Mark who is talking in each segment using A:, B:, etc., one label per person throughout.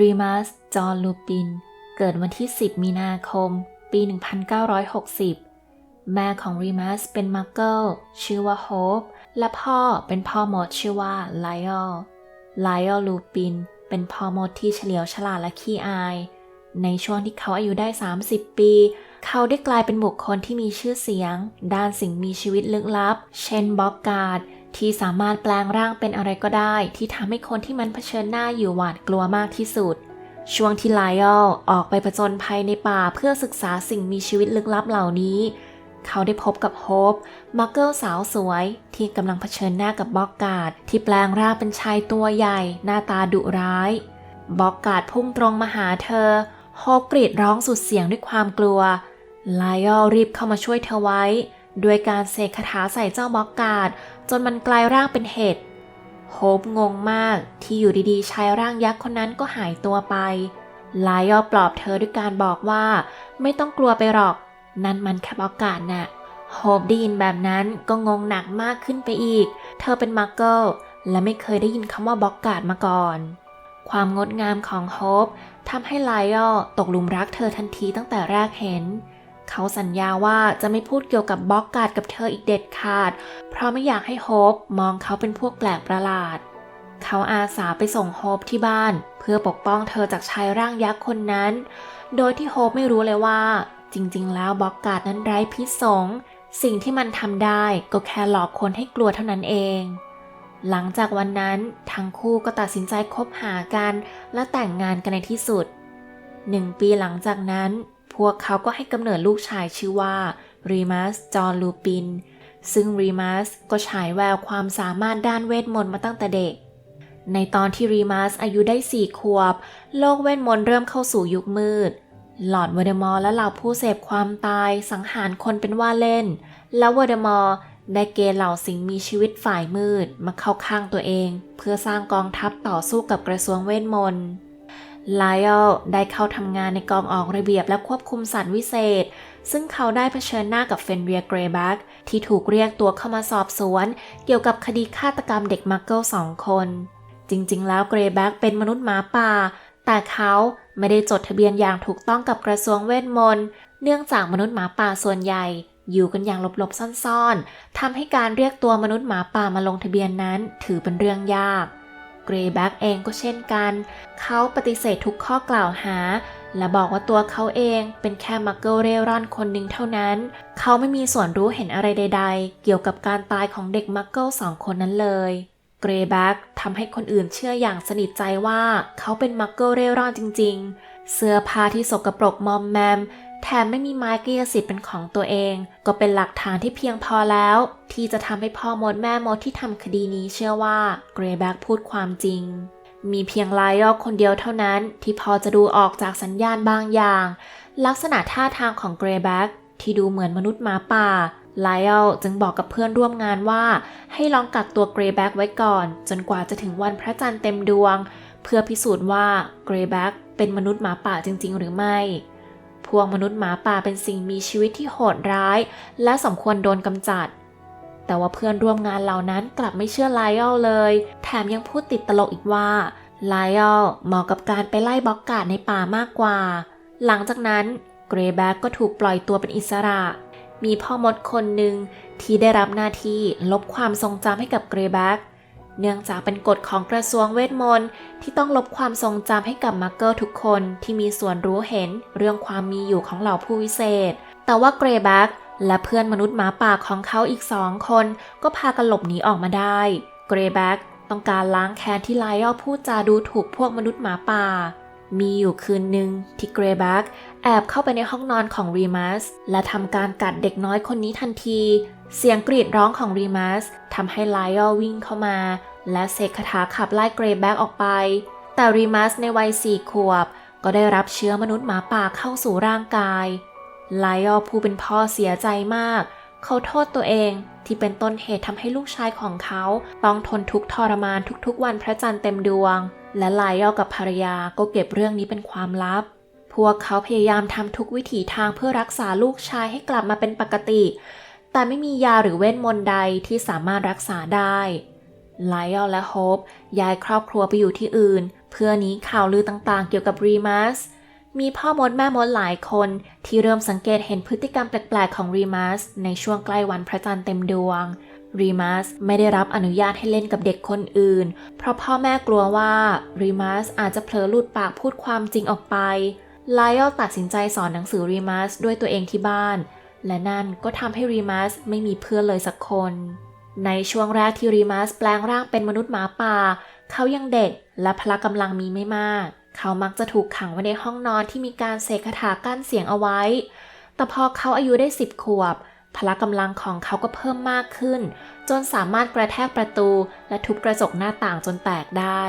A: รีมัส จอห์น ลูปิน เกิดวันที่ 10 มีนาคม ปี 1960 แม่ของรีมัสเป็นมักเกิลชื่อว่าโฮป และพ่อเป็นพ่อมดชื่อว่าไลออลไลออลลูปิน เป็นพ่อมดที่เฉลียวฉลาดและขี้อาย ในช่วงที่เขาอายุได้ 30 ปี เขาได้กลายเป็นบุคคลที่มีชื่อเสียง ด้านสิ่งมีชีวิตลึกลับ เช่นบ็อกการ์ด ที่สามารถแปลงร่างเป็นอะไรก็ได้ที่ทำให้คนที่มันเผชิญหน้าอยู่หวาดกลัวมากที่สุด ช่วงที่ไลออลออกไปผจญภัยในป่าเพื่อศึกษาสิ่งมีชีวิตลึกลับเหล่านี้ เขาได้พบกับโฮปมักเกิลสาวสวย ที่กำลังเผชิญหน้ากับบอกการ์ดที่แปลงร่างเป็นชายตัวใหญ่ หน้าตาดุร้าย บอกการ์ดพุ่งตรงมาหาเธอโฮปกรีดร้องสุดเสียงด้วยความกลัวไลออลรีบเข้ามาช่วยเธอไว้ ด้วยการเสกคาถาใส่เจ้าบ็อกการ์ดจนมันกลายร่างเป็นเห็ด โฮปงงมากที่อยู่ดีๆชายร่างยักษ์คนนั้นก็หายตัวไปไลออปลอบเธอด้วยการบอกว่า ไม่ต้องกลัวไปหรอก นั่นมันแค่บ็อกการ์ดน่ะ โฮปได้ยินแบบนั้นก็งงหนักมากขึ้นไปอีก เธอเป็นมักเกิลและไม่เคยได้ยินคำว่าบ็อกการ์ดมาก่อน ความงดงามของโฮปทำให้ไลออตกหลุมรักเธอทันทีตั้งแต่แรกเห็น เขาสัญญาว่าจะไม่พูดเกี่ยวกับบล็อกการ์ดกับเธออีกเด็ดขาด เพราะไม่อยากให้โฮปมองเขาเป็นพวกแปลกประหลาด เขาอาสาไปส่งโฮปที่บ้าน เพื่อปกป้องเธอจากชายร่างยักษ์คนนั้น โดยที่โฮปไม่รู้เลยว่า จริงๆ แล้วบล็อกการ์ดนั้นไร้พิษสงสิ่งที่มันทำได้ก็แค่หลอกคนให้กลัวเท่านั้นเอง หลังจากวันนั้นทั้งคู่ก็ตัดสินใจคบหากันและแต่งงานกันในที่สุดหนึ่งปีหลังจากนั้น พวกเขาก็ให้กำเนิดลูกชายชื่อว่ารีมัสจอห์นลูปิน ซึ่งรีมัสก็ฉายแววความสามารถด้านเวทมนต์มาตั้งแต่เด็ก ในตอนที่รีมัสอายุได้สี่ขวบ โลกเวทมนต์เริ่มเข้าสู่ยุคมืด หลอดเวเดมอร์และเหล่าผู้เสพความตายสังหารคนเป็นว่าเล่น แล้วเวเดมอร์ได้เกณฑ์เหล่าสิ่งมีชีวิตฝ่ายมืดมาเข้าข้างตัวเอง เพื่อสร้างกองทัพต่อสู้กับกระทรวงเวทมนต์ ไลออลได้เข้าทำงานในกองออกระเบียบและควบคุมสัตว์วิเศษ ซึ่งเขาได้เผชิญหน้ากับเฟนเรียเกรบ็กที่ถูกเรียกตัวเข้ามาสอบสวน เกี่ยวกับคดีฆาตกรรมเด็กมักเกิลสองคน จริงๆ แล้วเกรบ็กเป็นมนุษย์หมาป่า แต่เขาไม่ได้จดทะเบียนอย่างถูกต้องกับกระทรวงเวทมนต์ เนื่องจากมนุษย์หมาป่าส่วนใหญ่ อยู่กันอย่างหลบๆซ่อนๆทำให้การเรียกตัวมนุษย์หมาป่ามาลงทะเบียนนั้น ถือเป็นเรื่องยาก กรแบ็กเองก็เช่นกัน เขาปฏิเสธทุกข้อกล่าวหา และบอกว่าตัวเขาเองเป็นแค่มักเกิลเร่ร่อนคนหนึ่งเท่านั้น เขาไม่มีส่วนรู้เห็นอะไรใด ๆ เกี่ยวกับการตายของเด็กมักเกิลสองคนนั้นเลยเกรแบ็กทำให้คนอื่นเชื่ออย่างสนิทใจว่าเขาเป็นมักเกิลเร่ร่อนจริง ๆ เสื้อผ้าที่สกปรกมอมแมม แถมไม่มีไม้กายสิทธิ์เป็นของตัวเอง ก็เป็นหลักฐานที่เพียงพอแล้ว ที่จะทำให้พ่อมดแม่มดที่ทำคดีนี้เชื่อว่าเกรแบ็กพูดความจริง มีเพียงไลออลคนเดียวเท่านั้น ที่พอจะดูออกจากสัญญาณบางอย่าง ลักษณะท่าทางของเกรแบ็กที่ดูเหมือนมนุษย์หมาป่าไลออลจึงบอกกับเพื่อนร่วมงานว่า ให้ลองกักตัวเกรแบ็กไว้ก่อน จนกว่าจะถึงวันพระจันทร์เต็มดวง เพื่อพิสูจน์ว่าเกรแบ็กเป็นมนุษย์หมาป่าจริง ๆ หรือไม่ วกมนุษย์หมาป่าเป็นสิ่งมีชีวิตที่โหดร้าย และสมควรโดนกำจัด แต่ว่าเพื่อนร่วมงานเหล่านั้นกลับไม่เชื่อไลออลเลย แถมยังพูดติดตลกอีกว่าไลออลเหมาะกับการไปไล่บล็อกการ์ดในป่ามากกว่า หลังจากนั้นเกรแบ็กก็ถูกปล่อยตัวเป็นอิสระ มีพ่อมดคนหนึ่งที่ได้รับหน้าที่ลบความทรงจำให้กับเกรแบ็ก เนื่องจากเป็นกฎของกระทรวงเวทมนต์ที่ต้องลบความทรงจำให้กับมาร์เกอร์ทุกคนที่มีส่วนรู้เห็นเรื่องความมีอยู่ของเหล่าผู้วิเศษ แต่ว่าเกรแบ็กและเพื่อนมนุษย์หมาป่าของเขาอีกสองคน ก็พากันหลบหนีออกมาได้ เกรแบ็กต้องการล้างแค้นที่ไลออลพูดจาดูถูกพวกมนุษย์หมาป่า มีอยู่คืนหนึ่งที่เกรแบ็กแอบเข้าไปในห้องนอนของรีมัสและทำการกัดเด็กน้อยคนนี้ทันที เสียงกรีดร้องของรีมัสทำให้ไลออลวิ่งเข้ามา และเสกคาถาขับไล่เกรย์แบ็กออกไป แต่รีมัสในวัยสี่ขวบ ก็ได้รับเชื้อมนุษย์หมาป่าเข้าสู่ร่างกายไลออลผู้เป็นพ่อเสียใจมาก เขาโทษตัวเองที่เป็นต้นเหตุทำให้ลูกชายของเขาต้องทนทุกข์ทรมานทุกๆ วันพระจันทร์เต็มดวง และไลออลกับภรรยาก็เก็บเรื่องนี้เป็นความลับพวกเขาพยายามทำทุกวิถีทางเพื่อรักษาลูกชายให้กลับมาเป็นปกติ แต่ไม่มียาหรือเวทมนต์ใดที่สามารถรักษาได้ไลออลและโฮปย้ายครอบครัวไปอยู่ที่อื่น เพื่อหนี้ข่าวลือต่างๆ เกี่ยวกับรีมัสมีพ่อมดแม่มดหลายคนที่เริ่มสังเกตเห็นพฤติกรรมแปลกๆ ของรีมัสในช่วงใกล้วันพระจันทร์เต็มดวงรีมัสไม่ได้รับอนุญาตให้เล่นกับเด็กคนอื่น เพราะพ่อแม่กลัวว่ารีมัสอาจจะเผลอหลุดปากพูดความจริงออกไปไลออลตัดสินใจสอนหนังสือรีมัสด้วยตัวเองที่บ้าน และนั่นก็ทำให้รีมัสไม่มีเพื่อนเลยสักคน ในช่วงแรกที่รีมัสแปลงร่างเป็นมนุษย์หมาป่า เขายังเด็กและพละกำลังมีไม่มาก เขามักจะถูกขังไว้ในห้องนอนที่มีการเสกคาถากั้นเสียงเอาไว้ แต่พอเขาอายุได้สิบขวบ พละกำลังของเขาก็เพิ่มมากขึ้น จนสามารถกระแทกประตู และทุบกระจกหน้าต่างจนแตกได้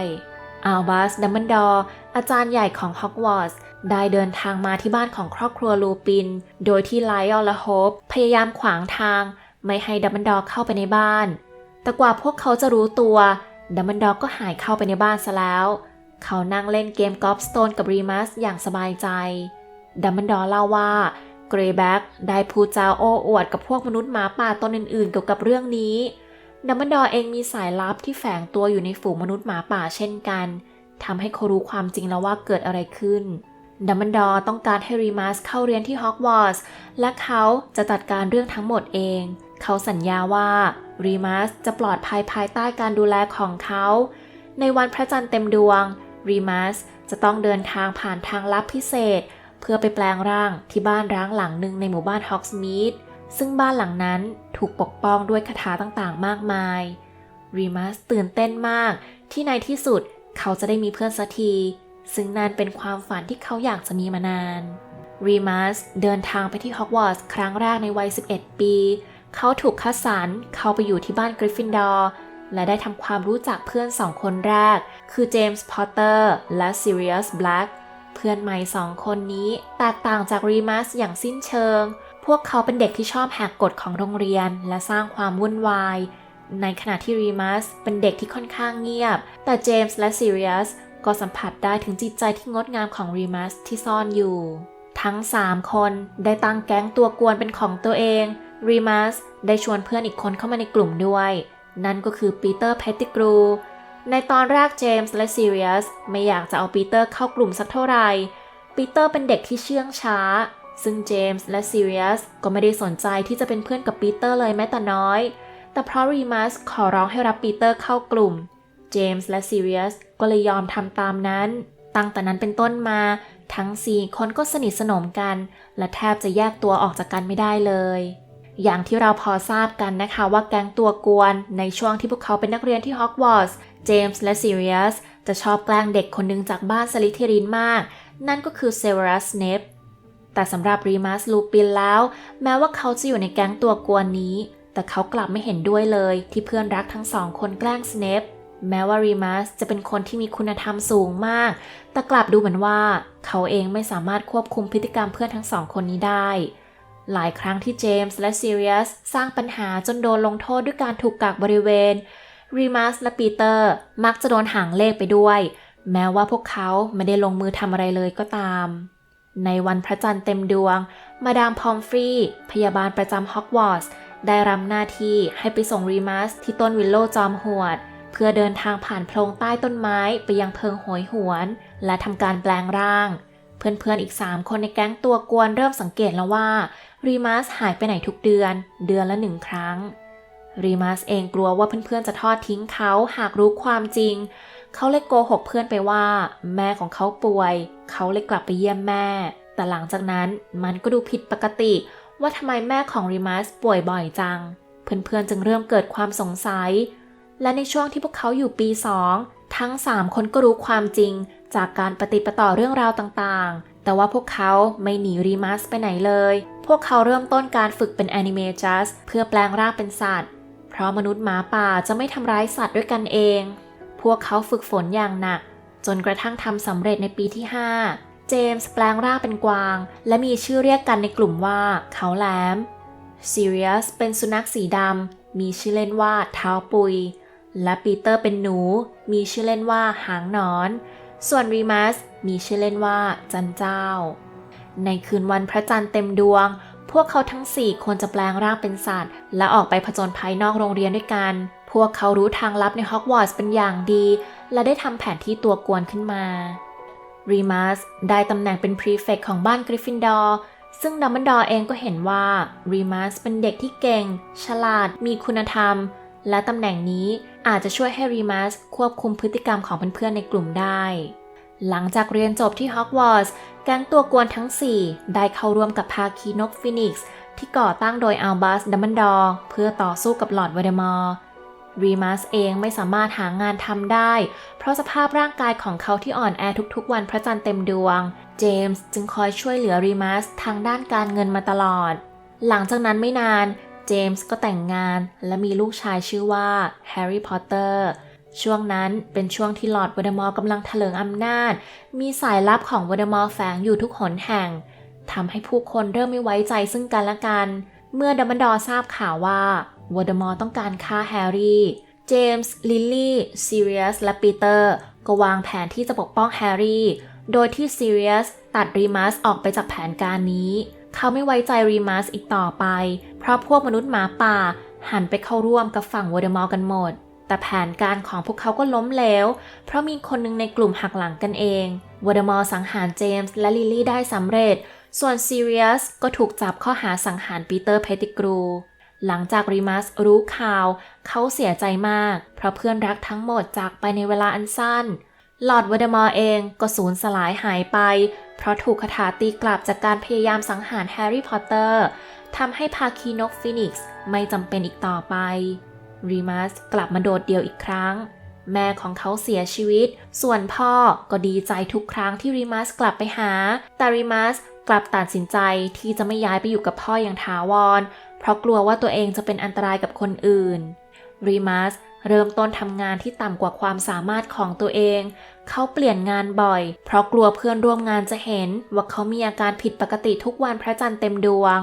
A: อัลบัสดัมเบิลดอร์อาจารย์ใหญ่ของฮอกวอตส์ ได้เดินทางมาที่บ้านของครอบครัวลูปิน โดยที่ไลออลและโฮปพยายามขวางทาง ไม่ให้ดัมเบิลดอร์เข้าไปในบ้าน แต่กว่าพวกเขาจะรู้ตัวดัมเบิลดอร์ก็หายเข้าไปในบ้านซะแล้ว เขานั่งเล่นเกมกอล์ฟสโตนกับรีมัสอย่างสบายใจดัมเบิลดอร์เล่าว่าเกรย์แบ็กได้พูดจาโอ้อวดกับพวกมนุษย์หมาป่าตนอื่นๆ เกี่ยวกับเรื่องนี้ดัมเบิลดอร์เองมีสายลับที่แฝงตัวอยู่ในฝูงมนุษย์หมาป่าเช่นกันทำให้เขารู้ความจริงแล้วว่าเกิดอะไรขึ้น ดัมเบิลดอร์ต้องการให้รีมัสเข้าเรียนที่ฮอกวอตส์และเขาจะจัดการเรื่องทั้งหมดเอง เขาสัญญาว่ารีมัสจะปลอดภัยภายใต้การดูแลของเขา ในวันพระจันทร์เต็มดวงรีมัสจะต้องเดินทางผ่านทางลับพิเศษ เพื่อไปแปลงร่างที่บ้านร้างหลังหนึ่งในหมู่บ้านฮอกสมีดซึ่งบ้านหลังนั้นถูกปกป้องด้วยคาถาต่างๆ มากมายรีมัสตื่นเต้นมากที่ในที่สุดเขาจะได้มีเพื่อนสักที ซึ่งนั่นเป็นความฝันที่เขาอยากจะมีมานานรีมัสเดินทางไปที่ฮอกวอตส์ครั้งแรกในวัย 11 ปี เขาถูกคัดสรรเข้าไปอยู่ที่บ้านกริฟฟินดอร์และได้ทำความรู้จักเพื่อนสองคนแรก คือเจมส์พอตเตอร์และซิเริอัสแบล็กเพื่อนใหม่สองคนนี้แตกต่างจากรีมัสอย่างสิ้นเชิง พวกเขาเป็นเด็กที่ชอบแหกกฎของโรงเรียนและสร้างความวุ่นวาย ในขณะที่รีมัสเป็นเด็กที่ค่อนข้างเงียบ แต่เจมส์และซิเริอัส ก็สัมผัสได้ถึงจิตใจที่งดงามของรีมัสที่ซ่อนอยู่ ทั้ง 3 คนได้ตั้งแก๊งตัวกวนเป็นของตัวเองรีมัสได้ชวนเพื่อนอีกคนเข้ามาในกลุ่มด้วย นั่นก็คือปีเตอร์เพตติกรูในตอนแรกเจมส์และซีเรียสไม่อยากจะเอาปีเตอร์เข้ากลุ่มสักเท่าไหร่ปีเตอร์เป็นเด็กที่เชื่องช้า ซึ่งเจมส์และซีเรียสก็ไม่ได้สนใจที่จะเป็นเพื่อนกับปีเตอร์เลยแม้แต่น้อย แต่เพราะรีมัสขอร้องให้รับปีเตอร์เข้ากลุ่ม เจมส์และซีเรียสก็เลยยอมทำตามนั้น ตั้งแต่นั้นเป็นต้นมา ทั้งสี่คนก็สนิทสนมกัน และแทบจะแยกตัวออกจากกันไม่ได้เลย อย่างที่เราพอทราบกันนะคะว่าแก๊งตัวกวนในช่วงที่พวกเขาเป็นนักเรียนที่ฮอกวอตส์เจมส์และซีเรียสจะชอบแกล้งเด็กคนหนึ่งจากบ้านสลิธีรินมาก นั่นก็คือเซเวรัสเนปแต่สำหรับรีมัสลูปินแล้ว แม้ว่าเขาจะอยู่ในแก๊งตัวกวนนี้ แต่เขากลับไม่เห็นด้วยเลยที่เพื่อนรักทั้งสองคนแกล้งสเนป แม้ว่ารีมัสจะเป็นคนที่มีคุณธรรมสูงมาก แต่กลับดูเหมือนว่า เขาเองไม่สามารถควบคุมพฤติกรรมเพื่อนทั้งสองคนนี้ได้ หลายครั้งที่เจมส์และซีเรียสสร้างปัญหาจนโดนลงโทษด้วยการถูกกักบริเวณ รีมัสและปีเตอร์มักจะโดนหางเลขไปด้วย แม้ว่าพวกเขาไม่ได้ลงมือทำอะไรเลยก็ตาม ในวันพระจันทร์เต็มดวง มาดามพอมฟรีพยาบาลประจำฮอกวอตส์ได้รับหน้าที่ให้ไปส่งรีมัสที่ต้นวิลโลจอมหวด เพื่อเดินทางผ่านโพรงใต้ต้นไม้ไปยังเพิงโหยหวน และทำการแปลงร่าง เพื่อนๆอีก 3 คนในแก๊งตัวกวนเริ่มสังเกตแล้วว่ารีมัสหายไปไหนทุกเดือน เดือนละหนึ่งครั้งรีมัสเองกลัวว่าเพื่อนๆจะทอดทิ้งเขาหากรู้ความจริง เขาเลยโกหกเพื่อนไปว่า แม่ของเขาป่วย เขาเลยกลับไปเยี่ยมแม่ แต่หลังจากนั้นมันก็ดูผิดปกติ ว่าทำไมแม่ของรีมัสป่วยบ่อยจัง เพื่อนๆจึงเริ่มเกิดความสงสัย และในช่วงที่พวกเขาอยู่ปีสองทั้ง 3 คนก็รู้ความจริง จากการปฏิปต่อเรื่องราวต่างๆ แต่ว่าพวกเขาไม่หนีรีมัสไปไหนเลย พวกเขาเริ่มต้นการฝึกเป็นแอนิเมจัสเพื่อแปลงร่างเป็นสัตว์ เพราะมนุษย์หมาป่าจะไม่ทำร้ายสัตว์ด้วยกันเอง พวกเขาฝึกฝนอย่างหนัก จนกระทั่งทำสำเร็จในปีที่ 5 เจมส์แปลงร่างเป็นกวาง และมีชื่อเรียกกันในกลุ่มว่าเขาแหลมซีเรียสเป็นสุนัขสีดำมีชื่อเล่นว่าเท้าปุย และปีเตอร์เป็นหนู มีชื่อเล่นว่าหางนอน ส่วนรีมัสมีชื่อเล่นว่าจันเจ้า ในคืนวันพระจันทร์เต็มดวง พวกเขาทั้งสี่คนจะแปลงร่างเป็นสัตว์ และออกไปผจญภัยนอกโรงเรียนด้วยกัน พวกเขารู้ทางลับในฮอกวอตส์เป็นอย่างดี และได้ทำแผนที่ตัวกวนขึ้นมารีมัสได้ตำแหน่งเป็นพรีเฟกของบ้านกริฟฟินดอร์ซึ่งดัมเบิลดอร์เองก็เห็นว่ารีมัสเป็นเด็กที่เก่ง ฉลาด มีคุณธรรม และตำแหน่งนี้อาจจะช่วยให้รีมัสควบคุมพฤติกรรมของเพื่อนๆในกลุ่มได้ หลังจากเรียนจบที่ฮอกวอตส์แก๊งตัวกวนทั้ง 4 ได้เข้าร่วมกับภาคีนกฟินิกซ์ที่ก่อตั้งโดยอัลบัสดัมเบิลดอร์เพื่อต่อสู้กับหลอร์ดเวเดมอร์รีมัสเองไม่สามารถหางานทำได้ เพราะสภาพร่างกายของเขาที่อ่อนแอทุกๆ วันพระจันทร์เต็มดวง เจมส์จึงคอยช่วยเหลือรีมัสทางด้านการเงินมาตลอด หลังจากนั้นไม่นาน เจมส์ก็แต่งงาน และมีลูกชายชื่อว่าแฮร์รี่พอตเตอร์ช่วงนั้นเป็นช่วงที่ลอร์ดวอเดมอร์กำลังเถลิงอำนาจ มีสายลับของวอเดมอร์แฝงอยู่ทุกหนแห่งทำให้ผู้คนเริ่มไม่ไว้ใจซึ่งกันและกัน เมื่อดัมเบิลดอร์ทราบข่าวว่าวอเดมอร์ต้องการฆ่าแฮร์รี่ เจมส์ ลิลลี่ซีเรียส และปีเตอร์ ก็วางแผนที่จะปกป้องแฮร์รี่ โดยที่ซีเรียสตัดรีมัสออกไปจากแผนการนี้ เขาไม่ไว้ใจรีมัสอีกต่อไป เพราะพวกมนุษย์หมาป่า หันไปเข้าร่วมกับฝั่งวอเดมอร์กันหมด แต่แผนการของพวกเขาก็ล้มเหลว เพราะมีคนหนึ่งในกลุ่มหักหลังกันเอง วอเดมอร์สังหารเจมส์และลิลลี่ได้สำเร็จ ส่วนซีเรียสก็ถูกจับข้อหาสังหารปีเตอร์เพติกรู หลังจากรีมัสรู้ข่าว เขาเสียใจมาก เพราะเพื่อนรักทั้งหมดจากไปในเวลาอันสั้น หลอดวอเดมอร์เองก็สูญสลายหายไป เพราะถูกคาถาตีกลับจากการพยายามสังหารแฮร์รี่พอตเตอร์ทำให้ภาคีนกฟินิกซ์ไม่จำเป็นอีกต่อไปรีมัสกลับมาโดดเดี่ยวอีกครั้ง แม่ของเขาเสียชีวิต ส่วนพ่อก็ดีใจทุกครั้งที่รีมัสกลับไปหา แต่รีมัสกลับตัดสินใจที่จะไม่ย้ายไปอยู่กับพ่ออย่างถาวร เพราะกลัวว่าตัวเองจะเป็นอันตรายกับคนอื่นรีมัส เริ่มต้นทำงานที่ต่ำกว่าความสามารถของตัวเอง เขาเปลี่ยนงานบ่อย เพราะกลัวเพื่อนร่วมงานจะเห็น ว่าเขามีอาการผิดปกติทุกวันพระจันทร์เต็มดวง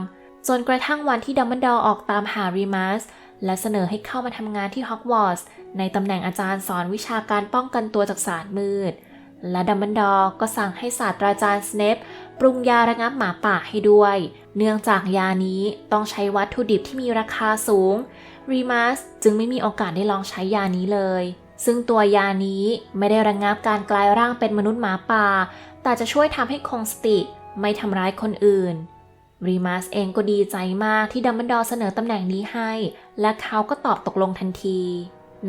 A: จนกระทั่งวันที่ดัมเบิลดอร์ออกตามหารีมัสและเสนอให้เข้ามาทำงานที่ฮอกวอตส์ในตำแหน่งอาจารย์สอนวิชาการป้องกันตัวจากศาสตร์มืด และดัมเบิลดอร์ก็สั่งให้ศาสตราจารย์สเนปปรุงยาระงับหมาป่าให้ด้วย เนื่องจากยานี้ต้องใช้วัตถุดิบที่มีราคาสูง รีมัสจึงไม่มีโอกาสได้ลองใช้ยานี้เลย ซึ่งตัวยานี้ไม่ได้ระงงับการกลายร่างเป็นมนุษย์หมาป่า แต่จะช่วยทำให้คงสติไม่ทำร้ายคนอื่นรีมัสเองก็ดีใจมากที่ดัมเบิลดอร์เสนอตำแหน่งนี้ให้ และเขาก็ตอบตกลงทันที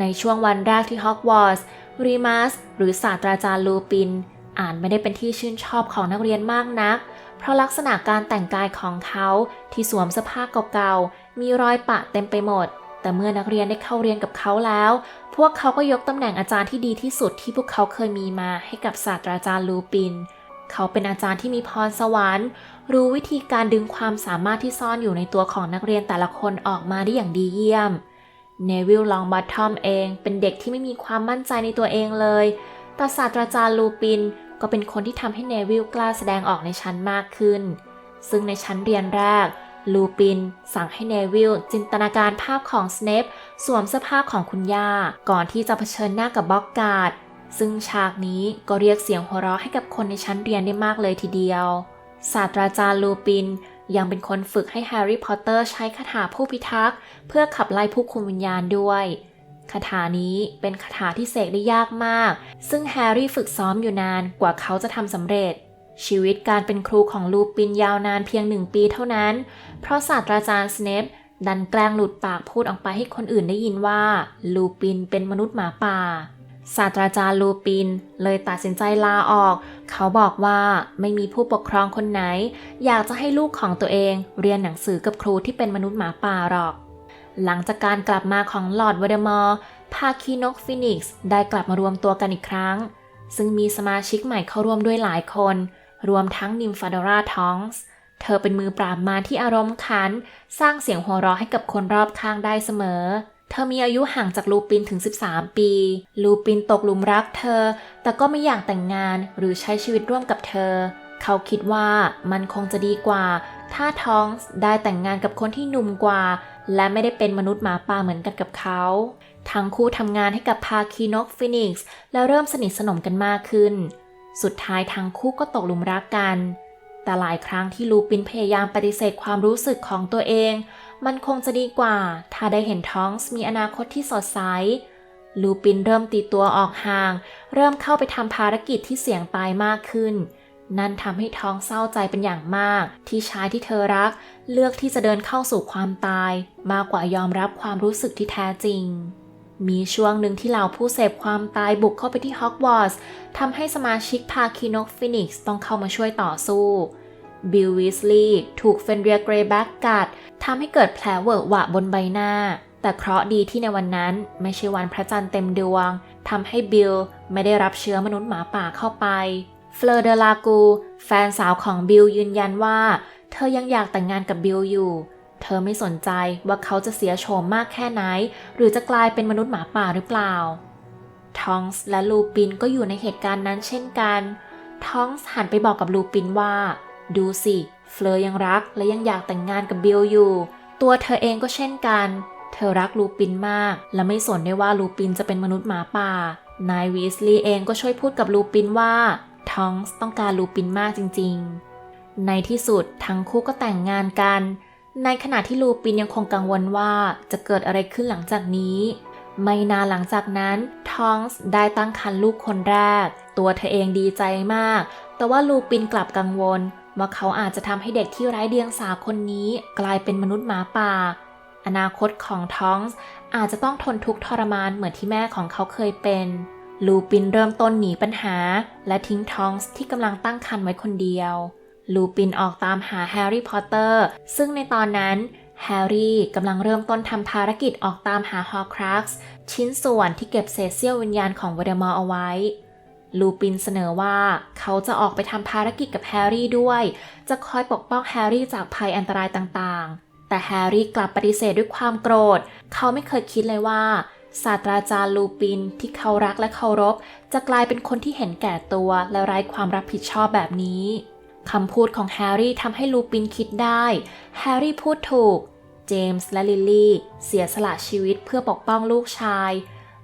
A: ในช่วงวันแรกที่ฮอกวอตส์รีมัสหรือศาสตราจารย์ลูปินอ่านไม่ได้เป็นที่ชื่นชอบของนักเรียนมากนัก เพราะลักษณะการแต่งกายของเขาที่สวมเสื้อผ้าเก่าๆ มีรอยปะเต็มไปหมด แต่เมื่อนักเรียนได้เข้าเรียนกับเขาแล้ว พวกเขาก็ยกตำแหน่งอาจารย์ที่ดีที่สุดที่พวกเขาเคยมีมาให้กับศาสตราจารย์ลูปิน เขาเป็นอาจารย์ที่มีพรสวรรค์ รู้วิธีการดึงความสามารถที่ซ่อนอยู่ในตัวของนักเรียนแต่ละคนออกมาได้อย่างดีเยี่ยม เนวิลลองบัตทอมเอง เป็นเด็กที่ไม่มีความมั่นใจในตัวเองเลยแต่ศาสตราจารย์ลูปินก็เป็นคนที่ทำให้เนวิลกล้าแสดงออกในชั้นมากขึ้น ซึ่งในชั้นเรียนแรก ลูปิน สั่งให้เนวิลจินตนาการภาพของสเนปสวมเสื้อผ้าของคุณย่า ก่อนที่จะเผชิญหน้ากับบ็อกการ์ดซึ่งฉากนี้ก็เรียกเสียงหัวเราะให้กับคนในชั้นเรียนได้มากเลยทีเดียว ศาสตราจารย์ลูปินยังเป็นคนฝึกให้แฮร์รี่พอตเตอร์ใช้คาถาผู้พิทักษ์เพื่อขับไล่ผู้คุมวิญญาณด้วยคาถานี้เป็นคาถาที่เสกได้ยากมาก ซึ่งแฮร์รี่ฝึกซ้อมอยู่นานกว่าเขาจะทำสำเร็จ ชีวิตการเป็นครูของลูปินยาวนานเพียงหนึ่งปีเท่านั้น เพราะศาสตราจารย์สเนปดันแกล้งหลุดปากพูดออกไปให้คนอื่นได้ยินว่า ลูปินเป็นมนุษย์หมาป่า ศาสตราจารย์ลูปินเลยตัดสินใจลาออก เขาบอกว่าไม่มีผู้ปกครองคนไหน อยากจะให้ลูกของตัวเองเรียนหนังสือกับครูที่เป็นมนุษย์หมาป่าหรอก หลังจากการกลับมาของลอร์ดวอเดมอร์ภาคีนกฟินิกซ์ได้กลับมารวมตัวกันอีกครั้ง ซึ่งมีสมาชิกใหม่เข้าร่วมด้วยหลายคน รวมทั้งนิมฟาดอราทองส์เธอเป็นมือปราบมารที่อารมณ์ขัน สร้างเสียงหัวเราะให้กับคนรอบข้างได้เสมอ เธอมีอายุห่างจากลูปินถึง 13 ปี ลูปินตกหลุมรักเธอ แต่ก็ไม่อยากแต่งงานหรือใช้ชีวิตร่วมกับเธอ เขาคิดว่ามันคงจะดีกว่า ถ้าทองส์ได้แต่งงานกับคนที่หนุ่มกว่า และไม่ได้เป็นมนุษย์หมาป่าเหมือนกันกับเขาทั้งคู่ทำงานให้กับภาคีนกฟินิกซ์แล้วเริ่มสนิทสนมกันมากขึ้น สุดท้ายทั้งคู่ก็ตกหลุมรักกัน แต่หลายครั้งที่ลูปินพยายามปฏิเสธความรู้สึกของตัวเอง มันคงจะดีกว่า ถ้าได้เห็นท้องส์มีอนาคตที่สดใส ลูปินเริ่มตีตัวออกห่าง เริ่มเข้าไปทำภารกิจที่เสี่ยงตายมากขึ้น นั่นทำให้ท้องเศร้าใจเป็นอย่างมาก ที่ชายที่เธอรัก เลือกที่จะเดินเข้าสู่ความตาย มากกว่ายอมรับความรู้สึกที่แท้จริง มีช่วงหนึ่งที่เหล่าผู้เสพความตายบุกเข้าไปที่ฮอกวอตส์ทำให้สมาชิกพาคีนกฟินิกซ์ต้องเข้ามาช่วยต่อสู้ บิลวิสลีย์ถูกเฟนเรียเกรแบ็กกัดทำให้เกิดแผลเวอะหวะบนใบหน้า แต่เคราะห์ดีที่ในวันนั้นไม่ใช่วันพระจันทร์เต็มดวงทำให้บิลไม่ได้รับเชื้อมนุษย์หมาป่าเข้าไป เฟลอร์เดลากู แฟนสาวของบิลยืนยันว่า เธอยังอยากแต่งงานกับบิลอยู่ เธอไม่สนใจว่าเขาจะเสียโฉมมากแค่ไหน หรือจะกลายเป็นมนุษย์หมาป่าหรือเปล่า ทองส์และลูปินก็อยู่ในเหตุการณ์นั้นเช่นกัน ทองส์หันไปบอกกับลูปินว่า ดูสิ เฟลยังรักและยังอยากแต่งงานกับบิลอยู่ ตัวเธอเองก็เช่นกัน เธอรักลูปินมาก และไม่สนได้ว่าลูปินจะเป็นมนุษย์หมาป่า นายวีสลีย์เองก็ช่วยพูดกับลูปินว่า ทองส์ต้องการลูปินมากจริง ๆ ในที่สุดทั้งคู่ก็แต่งงานกัน ในขณะที่ลูปินยังคงกังวลว่าจะเกิดอะไรขึ้นหลังจากนี้ ไม่นานหลังจากนั้นทองส์ได้ตั้งครรภ์ลูกคนแรก ตัวเธอเองดีใจมาก แต่ว่าลูปินกลับกังวล ว่าเขาอาจจะทำให้เด็กที่ไร้เดียงสาคนนี้ กลายเป็นมนุษย์หมาป่า อนาคตของทองส์อาจจะต้องทนทุกข์ทรมานเหมือนที่แม่ของเขาเคยเป็นลูปินเริ่มต้นหนีปัญหา และทิ้งทองส์ที่กำลังตั้งครรภ์ไว้คนเดียว ลูปินออกตามหาแฮร์รี่พอตเตอร์ ซึ่งในตอนนั้นแฮร์รี่กำลังเริ่มต้นทำภารกิจออกตามหาฮอร์ครักซ์ชิ้นส่วนที่เก็บเศษเสี้ยววิญญาณของวเดมอร์เอาไว้ ลูปินเสนอว่าเขาจะออกไปทำภารกิจกับแฮร์รี่ด้วย จะคอยปกป้องแฮร์รี่จากภัยอันตรายต่างๆ แต่แฮร์รี่กลับปฏิเสธด้วยความโกรธ เขาไม่เคยคิดเลยว่าศาสตราจารย์ลูปินที่เขารักและเคารพ จะกลายเป็นคนที่เห็นแก่ตัวและไร้ความรับผิดชอบแบบนี้ คำพูดของแฮร์รี่ทำให้ลูปินคิดได้ แฮร์รี่พูดถูก เจมส์และลิลลี่เสียสละชีวิตเพื่อปกป้องลูกชาย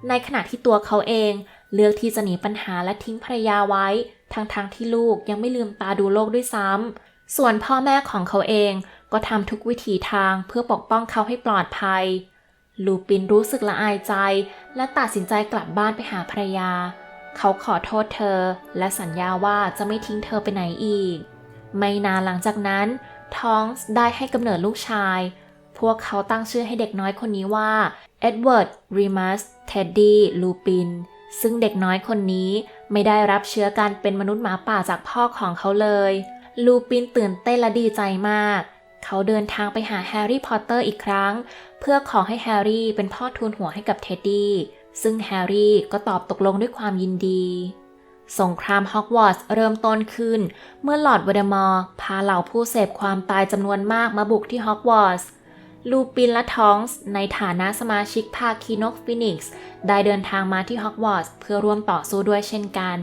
A: ในขณะที่ตัวเขาเองเลือกที่จะหนีปัญหาและทิ้งภรรยาไว้ ทั้งๆทที่ลูกยังไม่ลืมตาดูโลกด้วยซ้ำ ส่วนพ่อแม่ของเขาเองก็ทำทุกวิถีทางเพื่อปกป้องเขาให้ปลอดภัย ลูปินรู้สึกละอายใจ และตัดสินใจกลับบ้านไปหาภรรยา เขาขอโทษเธอ และสัญญาว่าจะไม่ทิ้งเธอไปไหนอีก ไม่นานหลังจากนั้นทองส์ได้ให้กำเนิดลูกชาย พวกเขาตั้งชื่อให้เด็กน้อยคนนี้ว่าเอ็ดเวิร์ดรีมัสเท็ดดี้ลูปินซึ่งเด็กน้อยคนนี้ไม่ได้รับเชื้อการเป็นมนุษย์หมาป่าจากพ่อของเขาเลย ลูปินตื่นเต้นและดีใจมาก เขาเดินทางไปหาแฮร์รี่พอตเตอร์อีกครั้ง เพื่อขอให้แฮร์รี่เป็นพ่อทูลหัวให้กับเท็ดดี้ ซึ่งแฮร์รี่ก็ตอบตกลงด้วยความยินดี สงครามฮอกวอตส์เริ่มต้นขึ้น เมื่อหลอร์ดวเดมอร์พาเหล่าผู้เสพความตายจำนวนมากมาบุกที่ฮอกวอตส์ลูปินและทองส์ในฐานะสมาชิกภาคีนกฟินิกซ์ได้เดินทางมาที่ฮอกวอตส์เพื่อร่วมต่อสู้ด้วยเช่นกัน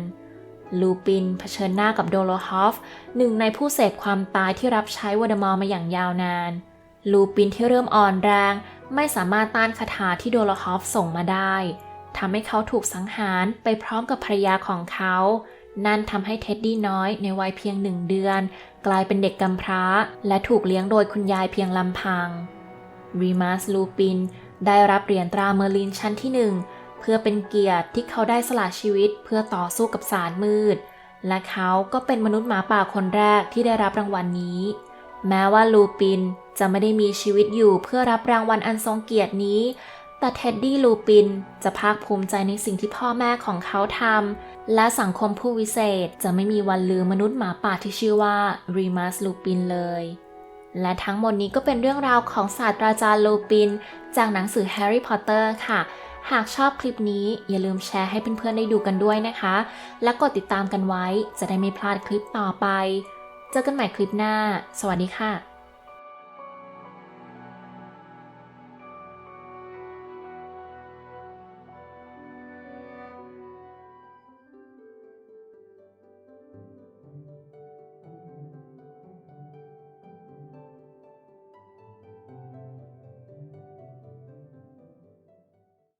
A: ลูปินเผชิญหน้ากับโดโลฮอฟหนึ่งในผู้เสพความตายที่รับใช้วอเดมอร์มาอย่างยาวนาน ลูปินที่เริ่มอ่อนแรง ไม่สามารถต้านคาถาที่โดโลฮอฟส่งมาได้ ทำให้เขาถูกสังหารไปพร้อมกับภรรยาของเขา นั่นทำให้เท็ดดี้น้อยในวัยเพียงหนึ่งเดือน กลายเป็นเด็กกำพร้า และถูกเลี้ยงโดยคุณยายเพียงลำพังรีมัสลูปินได้รับเหรียญตราเมอร์ลินชั้นที่หนึ่งเพื่อเป็นเกียรติที่เขาได้สละชีวิตเพื่อต่อสู้กับสารมืด และเขาก็เป็นมนุษย์หมาป่าคนแรกที่ได้รับรางวัลนนี้ แม้ว่าลูปินจะไม่ได้มีชีวิตอยู่เพื่อรับรางวัลอันทรงเกียรตินี้ แต่เท็ดดี้ลูปินจะภาคภูมิใจในสิ่งที่พ่อแม่ของเขาทำ และสังคมผู้วิเศษจะไม่มีวันลืมมนุษย์หมาป่าที่ชื่อว่ารีมัสลูปินเลย และทั้งหมดนี้ก็เป็นเรื่องราวของศาสตราจารย์ลูปิน จากหนังสือแฮร์รี่พอตเตอร์ค่ะ หากชอบคลิปนี้อย่าลืมแชร์ให้เพื่อนๆได้ดูกันด้วยนะคะ และกดติดตามกันไว้จะได้ไม่พลาดคลิปต่อไป เจอกันใหม่คลิปหน้า สวัสดีค่ะ